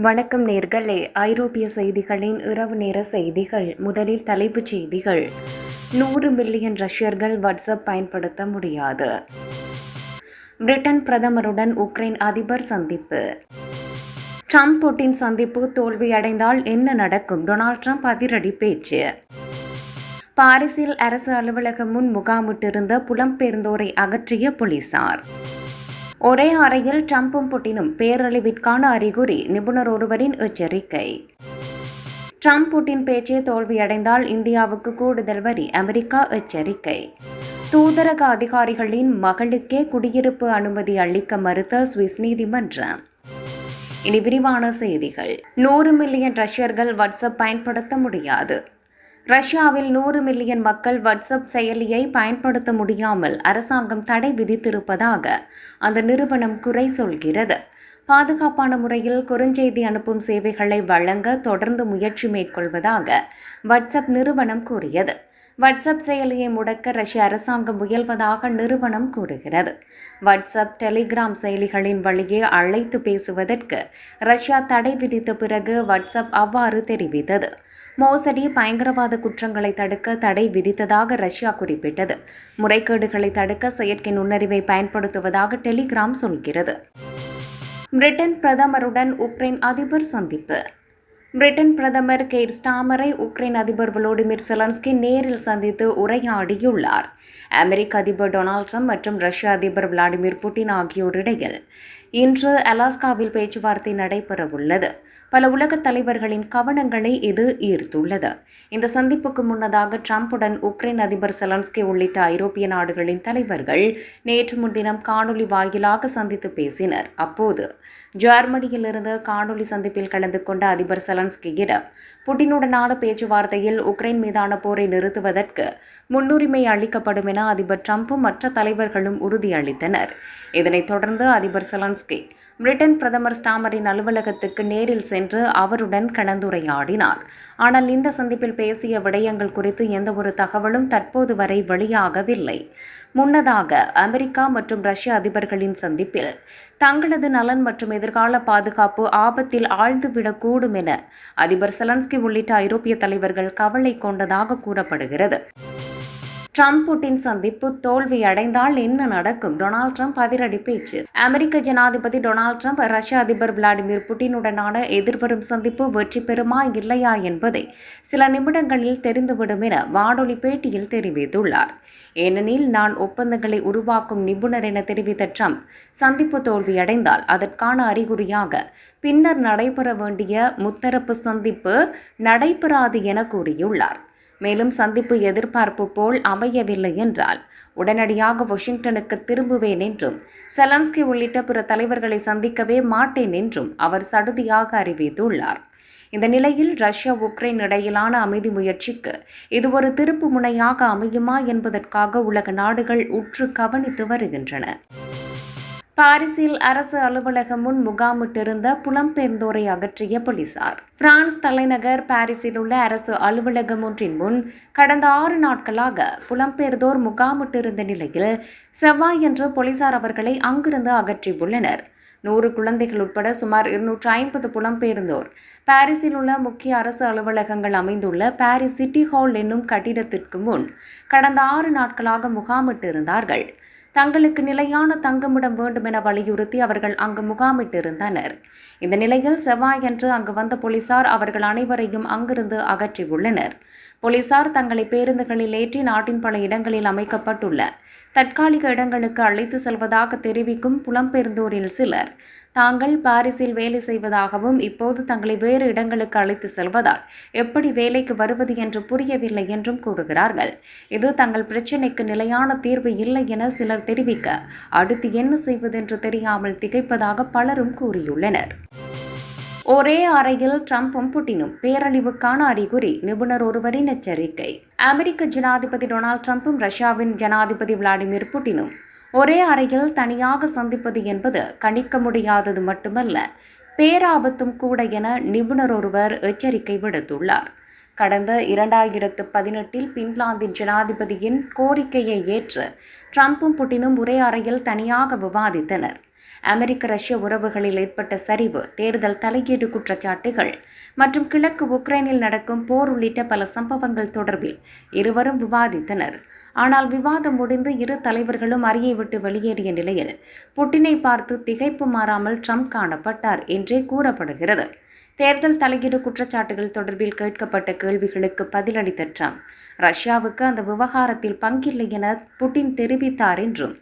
வணக்கம் நேர்களே. ஐரோப்பிய செய்திகளின் இரவு நேர செய்திகள். முதலில் தலைப்புச் செய்திகள். நூறு மில்லியன் ரஷ்யர்கள் வாட்ஸ்அப் பயன்படுத்த முடியாது. பிரிட்டன் பிரதமருடன் உக்ரைன் அதிபர் சந்திப்பு. ட்ரம்ப் புட்டின் சந்திப்பு தோல்வியடைந்தால் என்ன நடக்கும்? டொனால்ட் ட்ரம்ப் அதிரடி பேச்சு. பாரிஸில் அரசு அலுவலகம் முன் முகாமிட்டிருந்த புலம்பெயர்ந்தோரை அகற்றிய போலீசார். ஒரே அறையில் ட்ரம்பும் புட்டினும் பேரழிவிற்கான அறிகுறி நிபுணர் ஒருவரின் எச்சரிக்கை. ட்ரம்ப் புட்டின் பேச்சே தோல்வியடைந்தால் இந்தியாவுக்கு கூடுதல் வரி அமெரிக்கா எச்சரிக்கை. தூதரக அதிகாரிகளின் மகளுக்கே குடியிருப்பு அனுமதி அளிக்க மறுத்த சுவிஸ் நீதிமன்றம். இனி விரிவான செய்திகள். நூறு மில்லியன் ரஷ்யர்கள் வாட்ஸ்அப் பயன்படுத்த முடியாது. ரஷ்யாவில் நூறு மில்லியன் மக்கள் வாட்ஸ்அப் செயலியை பயன்படுத்த முடியாமல் அரசாங்கம் தடை விதித்திருப்பதாக அந்த நிறுவனம் குறை சொல்கிறது. பாதுகாப்பான முறையில் குறுஞ்செய்தி அனுப்பும் சேவைகளை வழங்க தொடர்ந்து முயற்சி மேற்கொள்வதாக வாட்ஸ்அப் நிறுவனம் கூறியது. வாட்ஸ்அப் செயலியை முடக்க ரஷ்ய அரசாங்கம் முயல்வதாக நிறுவனம் கூறுகிறது. வாட்ஸ்அப் டெலிகிராம் செயலிகளின் வழியே அழைத்து பேசுவதற்கு ரஷ்யா தடை விதித்த பிறகு வாட்ஸ்அப் அவ்வாறு தெரிவித்தது. மோசடி பயங்கரவாத குற்றங்களை தடுக்க தடை விதித்ததாக ரஷ்யா குறிப்பிட்டது. முறைகேடுகளை தடுக்க செயற்கை நுண்ணறிவை பயன்படுத்துவதாக டெலிகிராம் சொல்கிறது. பிரிட்டன் பிரதமருடன் உக்ரைன் அதிபர் சந்திப்பு. பிரிட்டன் பிரதமர் கெய்ர் ஸ்டாமரை உக்ரைன் அதிபர் வலோடிமிர் செலன்ஸ்கி நேரில் சந்தித்து உரையாடியுள்ளார். அமெரிக்க அதிபர் டொனால்ட் ட்ரம்ப் மற்றும் ரஷ்ய அதிபர் விளாடிமிர் புட்டின் ஆகியோரிடையில் இன்று அலாஸ்காவில் பேச்சுவார்த்தை நடைபெறவுள்ளது. பல உலகத் தலைவர்களின் கவனங்களை இது ஈர்த்துள்ளது. இந்த சந்திப்புக்கு முன்னதாக ட்ரம்புடன் உக்ரைன் அதிபர் செலன்ஸ்கி உள்ளிட்ட ஐரோப்பிய நாடுகளின் தலைவர்கள் நேற்று முன்தினம் காணொலி வாயிலாக சந்தித்து பேசினர். அப்போது ஜெர்மனியிலிருந்து காணொலி சந்திப்பில் கலந்து கொண்ட அதிபர் செலன்ஸ்கியிடம் புட்டினுடனான பேச்சுவார்த்தையில் உக்ரைன் மீதான போரை நிறுத்துவதற்கு முன்னுரிமை அளிக்கப்படும் என அதிபர் ட்ரம்ப்பும் மற்ற தலைவர்களும் உறுதியளித்தனர். இதனைத் தொடர்ந்து அதிபர் செலன்ஸ்கி பிரிட்டன் பிரதமர் ஸ்டாமரின் அலுவலகத்துக்கு நேரில் சென்று அவருடன் கலந்துரையாடினார். ஆனால் இந்த சந்திப்பில் பேசிய விடயங்கள் குறித்து எந்தவொரு தகவலும் தற்போது வரை வெளியாகவில்லை. முன்னதாக அமெரிக்கா மற்றும் ரஷ்ய அதிபர்களின் சந்திப்பில் தங்களது நலன் மற்றும் எதிர்கால பாதுகாப்பு ஆபத்தில் ஆழ்ந்துவிடக்கூடும் என அதிபர் செலன்ஸ்கி உள்ளிட்ட ஐரோப்பிய தலைவர்கள் கவலை கொண்டதாக கூறப்படுகிறது. ட்ரம்ப் புட்டின் சந்திப்பு தோல்வி அடைந்தால் என்ன நடக்கும்? டொனால்ட் ட்ரம்ப் அதிரடி பேச்சு. அமெரிக்க ஜனாதிபதி டொனால்ட் ட்ரம்ப் ரஷ்ய அதிபர் விளாடிமிர் புட்டினுடனான எதிர்வரும் சந்திப்பு வெற்றி பெறுமா இல்லையா என்பதை சில நிமிடங்களில் தெரிந்துவிடும் என வானொலி பேட்டியில் தெரிவித்துள்ளார். ஏனெனில் நான் ஒப்பந்தங்களை உருவாக்கும் நிபுணர் என தெரிவித்த ட்ரம்ப் சந்திப்பு தோல்வியடைந்தால் அதற்கான அறிகுறியாக பின்னர் நடைபெற வேண்டிய முத்தரப்பு சந்திப்பு நடைபெறாது என கூறியுள்ளார். மேலும் சந்திப்பு எதிர்பார்ப்பு போல் அமையவில்லை என்றால் உடனடியாக வாஷிங்டனுக்கு திரும்புவேன் என்றும் செலன்ஸ்கி உள்ளிட்ட பிற தலைவர்களை சந்திக்கவே மாட்டேன் என்றும் அவர் சடுதியாக அறிவித்துள்ளார். இந்த நிலையில் ரஷ்யா உக்ரைன் இடையிலான அமைதி முயற்சிக்கு இது ஒரு திருப்பு முனையாக அமையுமா என்பதற்காக உலக நாடுகள் உற்று கவனித்து வருகின்றன. பாரிஸில் அரசு அலுவலகம் முன் முகாமிட்டிருந்த புலம்பெயர்ந்தோரை அகற்றிய போலீசார். பிரான்ஸ் தலைநகர் பாரிஸில் உள்ள அரசு அலுவலகம் ஒன்றின் முன் கடந்த ஆறு நாட்களாக புலம்பெயர்ந்தோர் முகாமிட்டிருந்த நிலையில் செவ்வாயன்று போலீசார் அவர்களை அங்கிருந்து அகற்றியுள்ளனர் நூறு குழந்தைகள் உட்பட சுமார் இருநூற்று ஐம்பது புலம்பெயர்ந்தோர். பாரிஸில் உள்ள முக்கிய அரசு அலுவலகங்கள் அமைந்துள்ள பாரிஸ் சிட்டி ஹால் என்னும் கட்டிடத்திற்கு முன் கடந்த ஆறு நாட்களாக முகாமிட்டிருந்தார்கள். தங்களுக்கு நிலையான தங்குமிடம் வேண்டும் என வலியுறுத்தி அவர்கள் அங்கு முகாமிட்டிருந்தனர். இந்த நிலையில் செவ்வாயன்று அங்கு வந்த போலீசார் அவர்கள் அனைவரையும் அங்கிருந்து அகற்றியுள்ளனர். போலீசார் தங்களை பேருந்துகளில் ஏற்றி நாட்டின் பல இடங்களில் அமைக்கப்பட்டுள்ள தற்காலிக இடங்களுக்கு அழைத்து செல்வதாக தெரிவிக்கும் புலம்பெயர்ந்தோரில் சிலர் தாங்கள் பாரிஸில் வேலை செய்வதாகவும் இப்போது தங்களை வேறு இடங்களுக்கு அழைத்து செல்வதால் எப்படி வேலைக்கு வருவது என்று புரியவில்லை என்றும் கூறுகிறார்கள். இது தங்கள் பிரச்சினைக்கு நிலையான தீர்வு இல்லை என சிலர் தெரிவிக்க அடுத்து என்ன செய்வதென்று தெரியாமல் திகைப்பதாக பலரும் கூறியுள்ளனர். ஒரே அறையில் ட்ரம்ப்பும் புட்டினும் பேரழிவுக்கான அறிகுறி நிபுணர் ஒருவரின் எச்சரிக்கை. அமெரிக்க ஜனாதிபதி டொனால்ட் ட்ரம்பும் ரஷ்யாவின் ஜனாதிபதி விளாடிமிர் புட்டினும் ஒரே அறையில் தனியாக சந்திப்பது என்பது கணிக்க முடியாதது மட்டுமல்ல பேராபத்தும் கூட என நிபுணர் ஒருவர் எச்சரிக்கை விடுத்துள்ளார். கடந்த இரண்டாயிரத்து பதினெட்டில் பின்லாந்தின் ஜனாதிபதியின் கோரிக்கையை ஏற்று ட்ரம்ப்பும் புட்டினும் ஒரே அறையில் தனியாக விவாதித்தனர். அமெரிக்க ரஷ்ய உறவுகளில் ஏற்பட்ட சரிவு தேர்தல் தலையீடு குற்றச்சாட்டுகள் மற்றும் கிழக்கு உக்ரைனில் நடக்கும் போர் உள்ளிட்ட பல சம்பவங்கள் தொடர்பில் இருவரும் விவாதித்தனர். ஆனால் விவாதம் முடிந்து இரு தலைவர்களும் அறையை விட்டு வெளியேறிய நிலையில் புட்டினை பார்த்து திகைப்பு மாறாமல் ட்ரம்ப் காணப்பட்டார் என்றே கூறப்படுகிறது. தேர்தல் தலையீடு குற்றச்சாட்டுகள் தொடர்பில் கேட்கப்பட்ட கேள்விகளுக்கு பதிலளித்த ட்ரம்ப் ரஷ்யாவுக்கு அந்த விவகாரத்தில் பங்கில்லை என புட்டின் தெரிவித்தார் என்றும்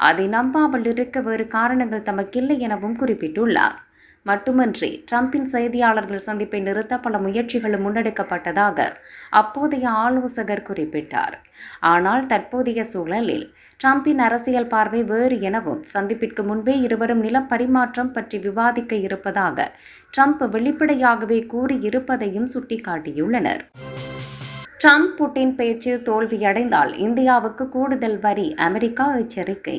அதை நம்பாமல் இருக்க வேறு காரணங்கள் தமக்கில்லை எனவும் குறிப்பிட்டுள்ளார். மட்டுமன்றி ட்ரம்பின் செய்தியாளர்கள் சந்திப்பை நிறுத்த பல முயற்சிகளும் முன்னெடுக்கப்பட்டதாக அப்போதைய ஆலோசகர் குறிப்பிட்டார். ஆனால் தற்போதைய சூழலில் ட்ரம்பின் அரசியல் பார்வை வேறு எனவும் சந்திப்பிற்கு முன்பே இருவரும் நில பரிமாற்றம் பற்றி விவாதிக்க இருப்பதாக ட்ரம்ப் வெளிப்படையாகவே கூறியிருப்பதையும் சுட்டிக்காட்டியுள்ளனர். ட்ரம்ப் புட்டின் பேச்சு தோல்வியடைந்தால் இந்தியாவுக்கு கூடுதல் வரி அமெரிக்கா எச்சரிக்கை.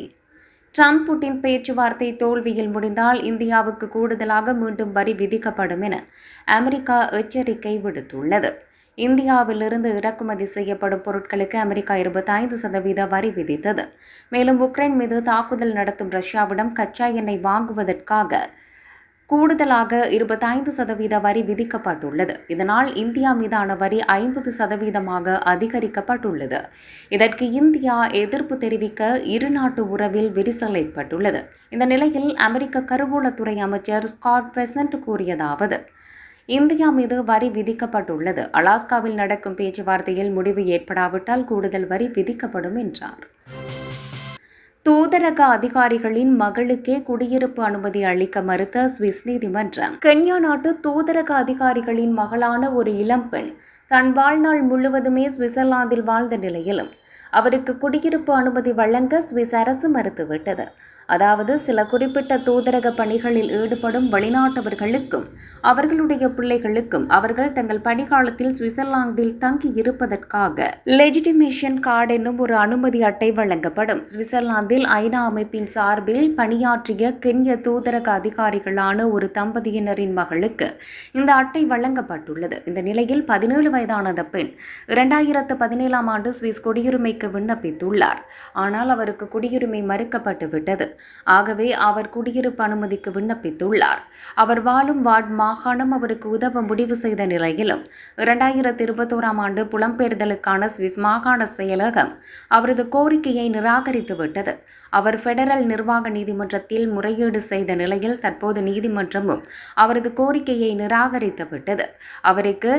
ட்ரம்ப் புட்டின் பேச்சுவார்த்தை தோல்வியில் முடிந்தால் இந்தியாவுக்கு கூடுதலாக மீண்டும் வரி விதிக்கப்படும் என அமெரிக்கா எச்சரிக்கை விடுத்துள்ளது. இந்தியாவிலிருந்து இறக்குமதி செய்யப்படும் பொருட்களுக்கு அமெரிக்கா இருபத்தைந்து சதவீத வரி விதித்தது. மேலும் உக்ரைன் மீது தாக்குதல் நடத்தும் ரஷ்யாவிடம் கச்சா எண்ணெய் வாங்குவதற்காக கூடுதலாக இருபத்தைந்து சதவீத வரி விதிக்கப்பட்டுள்ளது. இதனால் இந்தியா மீதான வரி ஐம்பது சதவீதமாக அதிகரிக்கப்பட்டுள்ளது. இதற்கு இந்தியா எதிர்ப்பு தெரிவிக்க இரு நாட்டு உறவில் விரிசல் ஏற்பட்டுள்ளது. இந்த நிலையில் அமெரிக்க கருவூலத்துறை அமைச்சர் ஸ்காட் பெசன்ட் கூறியதாவது இந்தியா மீது வரி விதிக்கப்பட்டுள்ளது. அலாஸ்காவில் நடக்கும் பேச்சுவார்த்தையில் முடிவு ஏற்படாவிட்டால் கூடுதல் வரி விதிக்கப்படும் என்றார். தூதரக அதிகாரிகளின் மகளுக்கே குடியிருப்பு அனுமதி அளிக்க மறுத்த சுவிஸ் நீதிமன்றம். கென்யா நாட்டு தூதரக அதிகாரிகளின் மகளான ஒரு இளம்பெண் தன் வாழ்நாள் முழுவதுமே சுவிட்சர்லாந்தில் வாழ்ந்த நிலையிலும் அவருக்கு குடியிருப்பு அனுமதி வழங்க சுவிஸ் அரசு மறுத்துவிட்டது. அதாவது சில குறிப்பிட்ட தூதரக பணிகளில் ஈடுபடும் வெளிநாட்டவர்களுக்கும் அவர்களுடைய பிள்ளைகளுக்கும் அவர்கள் தங்கள் பணிகாலத்தில் சுவிட்சர்லாந்தில் தங்கி இருப்பதற்காக லெஜிட்டிமேஷன் கார்டு என்னும் ஒரு அனுமதி அட்டை வழங்கப்படும். சுவிட்சர்லாந்தில் ஐநா அமைப்பின் சார்பில் பணியாற்றிய கென்ய தூதரக அதிகாரிகளான ஒரு தம்பதியினரின் மகளுக்கு இந்த அட்டை வழங்கப்பட்டுள்ளது. இந்த நிலையில் பதினேழு வயதான பெண் இரண்டாயிரத்து பதினேழாம் ஆண்டு சுவிஸ் குடியுரிமைக்கு விண்ணப்பித்துள்ளார். ஆனால் அவருக்கு குடியுரிமை மறுக்கப்பட்டு விட்டது. ஆகவே அவர் குடியிருப்பு அனுமதிக்கு விண்ணப்பித்துள்ளார். அவர் வாழும் வார்ட் மாகாணம் அவருக்கு உதவ முடிவு செய்த நிலையிலும் இரண்டாயிரத்தி இருபத்தோராம் ஆண்டு புலம்பெயர்தலுக்கான சுவிஸ் மாகாண செயலகம் அவரது கோரிக்கையை நிராகரித்து விட்டது. அவர் ஃபெடரல் நிர்வாக நீதிமன்றத்தில் முறையீடு செய்த நிலையில் தற்போது நீதிமன்றமும் அவரது கோரிக்கையை நிராகரித்து விட்டது. அவருக்கு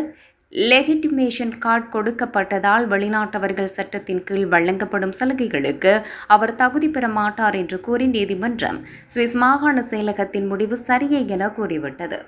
லெகிட்டிமேஷன் கார்டு கொடுக்கப்பட்டதால் வெளிநாட்டவர்கள் சட்டத்தின் கீழ் வழங்கப்படும் சலுகைகளுக்கு அவர் தகுதி பெற மாட்டார் என்று கூறி நீதிமன்றம் சுவிஸ் மாகாண செயலகத்தின் முடிவு சரியே என கூறிவிட்டது.